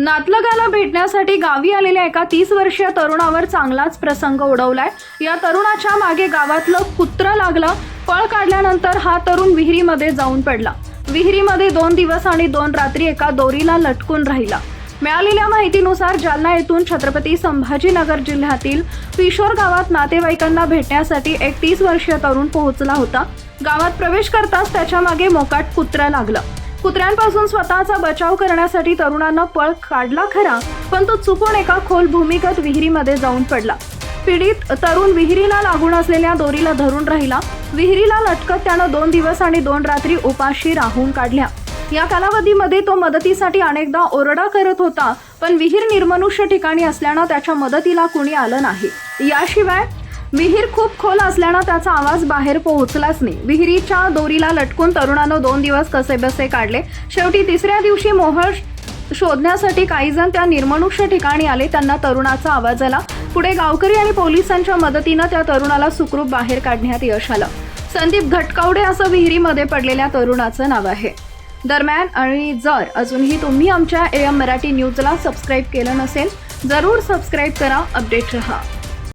नातलगाला भेटण्यासाठी गावी आलेल्या एका तीस वर्षीय तरुणावर चांगलाच प्रसंग उडवलाय. या तरुणाच्या मागे गावातलं कुत्र लागलं पळ काढल्यानंतर हा तरुण विहिरीमध्ये जाऊन पडला. विहिरीमध्ये दोन दिवस आणि दोन रात्री एका दोरीला लटकून राहिला. मिळालेल्या माहितीनुसार जालना येथून छत्रपती संभाजीनगर जिल्ह्यातील पिशोर गावात नातेवाईकांना भेटण्यासाठी एक तीस वर्षीय तरुण पोहोचला होता. गावात प्रवेश करताच त्याच्यामागे मोकाट कुत्रा लागला. कुत्र्यांपासून स्वतःचा बचाव करण्यासाठी तरुणानं पळ काढला खरा पण तो चुकून एका खोल भूमिगत विहिरीमध्ये जाऊन पडला. पीडित तरुण विहिरीला लागून असलेल्या दोरीला धरून राहिला. विहिरीला लटकत त्यानं दोन दिवस आणि दोन रात्री उपाशी राहून काढल्या. या कालावधीमध्ये तो मदतीसाठी अनेकदा ओरडा करत होता पण विहीर निर्मनुष्य ठिकाणी असल्यानं त्याच्या मदतीला कुणी आलं नाही. याशिवाय विहीर खूप खोल असल्यानं त्याचा आवाज बाहेर पोहोचलाच नाही. विहिरीच्या दोरीला लटकून तरुणानं दोन दिवस कसेबसे काढले. शेवटी तिसऱ्या दिवशी मोहळ शोधण्यासाठी काही जण त्या निर्मनुष्य ठिकाणी आले. त्यांना तरुणाचा आवाज आला. पुढे गावकरी आणि पोलिसांच्या मदतीनं त्या तरुणाला सुखरूप बाहेर काढण्यात यश आलं. संदीप घटकावडे असं विहिरीमध्ये पडलेल्या तरुणाचं नाव आहे. दरम्यान आणि जर अजूनही तुम्ही आमच्या ए एम मराठी न्यूजला सबस्क्राईब केलं नसेल जरूर सबस्क्राईब करा अपडेट रहा.